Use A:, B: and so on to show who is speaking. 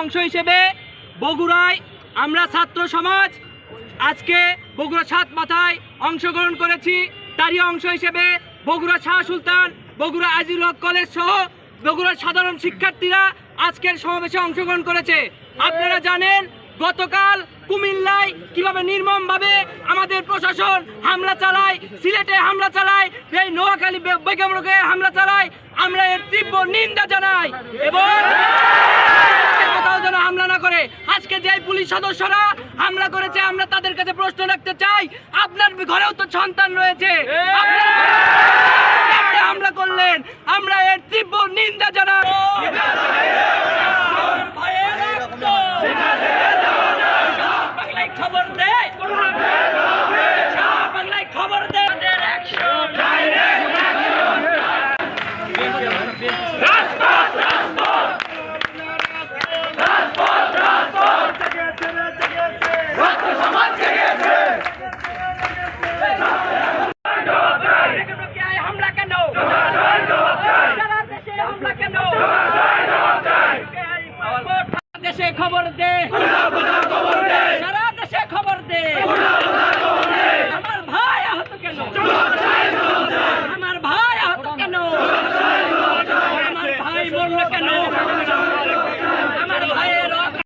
A: অংশ হিসেবে বগুড়ায় আমরা ছাত্র সমাজ, আজকে বগুড়া সাত মাথায় অংশগ্রহণ করেছি। তারই অংশ হিসেবে বগুড়া শাহ সুলতান, বগুড়া আজিল কলেজ সহ বগুড়ার সাধারণ শিক্ষার্থীরা আজকের সমাবেশে অংশগ্রহণ করেছে। আপনারা জানেন গতকাল কুমিল্লায় কীভাবে নির্মমভাবে আমাদের প্রশাসন হামলা চালায়, সিলেটে হামলা চালায় এই নোয়াখালী বে- বেগমরকে হামলা চালায়, আমরা এর তীব্র নিন্দা জানাই এবং হামলা না করে। আজকে পুলিশ সদস্যরা হামলা করেছে, আমরা তাদের কাছে প্রশ্ন রাখতে চাই, আপনার ঘরেও তো সন্তান রয়েছে। আপনারা কেন হামলা করলেন আমরা এর তীব্র নিন্দা জানাই বাংলায় খবর দে বাংলায় খবর দে হামলা কেন সারা দেশে হামলা কেন দেশে খবর দে।